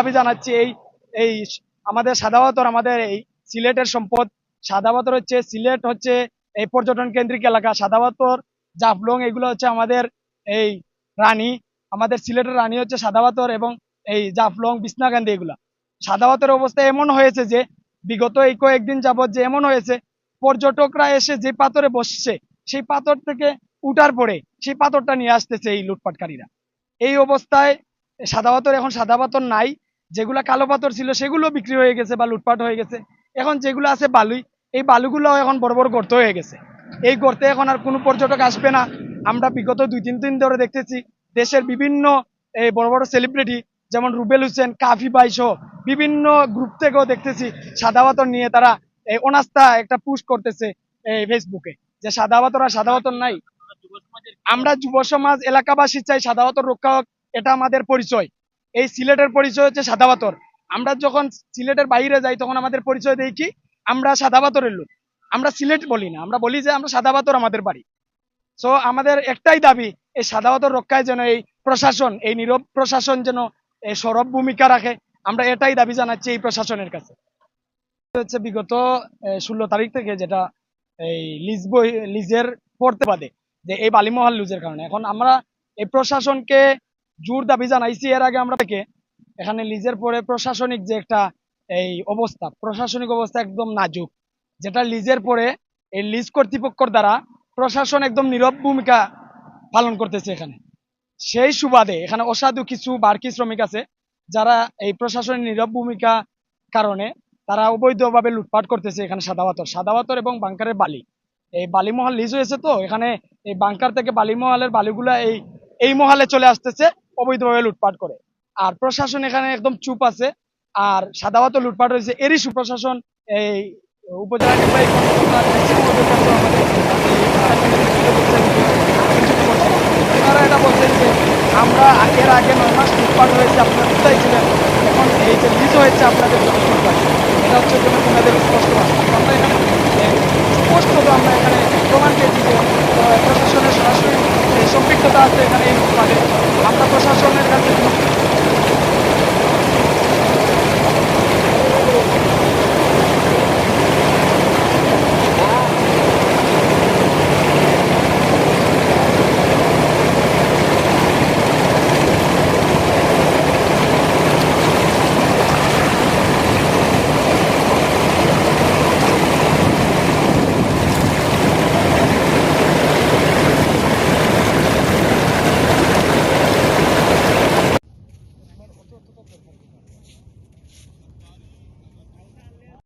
দাবি জানাচ্ছি, এই এই আমাদের সাদাবাতর, আমাদের এই সিলেটের সম্পদ। সাদাবাতর হচ্ছে, সিলেট হচ্ছে এই পর্যটন কেন্দ্রিক এলাকা। সাদাবাতর, জাফলং, এগুলো হচ্ছে আমাদের এই রানী। আমাদের সিলেটের রানী হচ্ছে সাদাবাতর এবং এই জাফলং, বিছনাকান্দি এগুলা। সাদাবাতের অবস্থা এমন হয়েছে যে, বিগত এই কয়েকদিন যাবৎ যে এমন হয়েছে, পর্যটকরা এসে যে পাথরে বসছে, সেই পাথর থেকে উঠার পরে সেই পাথরটা নিয়ে আসতেছে এই লুটপাটকারীরা। এই অবস্থায় সাদা পাথর এখন সাদা পাথর নাই। যেগুলা কালো পাথর ছিল, সেগুলো বিক্রি হয়ে গেছে বা লুটপাট হয়ে গেছে। এখন যেগুলো আছে বালুই এই বালুগুলো এখন বড় বড় গর্ত হয়ে গেছে। এই গর্তে এখন আর কোনো পর্যটক আসবে না। আমরা বিগত দুই, তিন দিন ধরে দেখতেছি দেশের বিভিন্ন, এই বড় বড় সেলিব্রিটি যেমন রুবেল হোসেন, কাফি বাই সহ বিভিন্ন গ্রুপ থেকেও দেখতেছি সাদা পাথর নিয়ে তারা, এই অনাস্থা একটা পুশ করতেছে, এই ফেসবুকে যে সাদা পাথর আর সাদা পাথর নাই। আমরা যুব সমাজ, এলাকাবাসী চাই সাদা পাথর রক্ষা হোক, এটা আমাদের পরিচয়। এই সিলেটের পরিচয় হচ্ছে সাদাবাতর আমরা যখন সিলেটের বাইরে যাই, তখন আমাদের পরিচয় দেই কি? আমরা সাদাবাতরের লোক। আমরা সিলেট বলি না, আমরা বলি যে আমরা সাদাবাতর আমাদের বাড়ি। সো আমাদের একটাই দাবি, এই সাদাবাতর রক্ষায় যেন এই প্রশাসন, এই নীরব প্রশাসন যেন এই সরব ভূমিকা রাখে। আমরা এটাই দাবি জানাচ্ছি এই প্রশাসনের কাছে। হচ্ছে বিগত ষোলো তারিখ থেকে যেটা এই লিজ বই, লিজের পড়তে বাদে, যে এই বালিমহাল লুজের কারণে। এখন আমরা এই প্রশাসনকে জোর দাবি জানাইছি, এর আগে আমরা থেকে এখানে লিজের পরে প্রশাসনিক যে একটা এই অবস্থা, প্রশাসনিক অবস্থা একদম নাজুক। যেটা লিজের পরে এই লিজ কর্তৃপক্ষর দ্বারা প্রশাসন একদম নীরব ভূমিকা পালন করতেছে এখানে। সেই সুবাদে এখানে অসাধু কিছু বার্কি শ্রমিক আছে, যারা এই প্রশাসনের নীরব ভূমিকা কারণে তারা অবৈধভাবে লুটপাট করতেছে এখানে সাদাবাতর। সাদাবাতর এবং বাংকারের বালি। এই বালি মহল লিজ হয়েছে তো, এখানে এই বাংকার থেকে বালি মহলের বালিগুলা এই এই মহলে চলে আসতেছে। অবৈধভাবে লুটপাট করে। আর প্রশাসন এখানে একদম চুপ আছে। আর সাদাবাতর লুটপাট হয়েছে। এরই সুপ্রশাসন এই উপজেলা নির্বাহী তারা এটা বলছেন যে আমরা আগের আগে নয় মাস লুটপাট হয়েছে আপনারা কোথায় ছিলেন? এখন এই যে লিজ হয়েছে আপনাদের এটা হচ্ছে জন্য তোমাদের স্পষ্ট ভাষা। আমরা এখানে এ, স্পষ্টত আমরা এখানে প্রমাণ পেয়েছি যে সম্পৃক্ততা আছে এখানে আমরা প্রশাসনের কাছে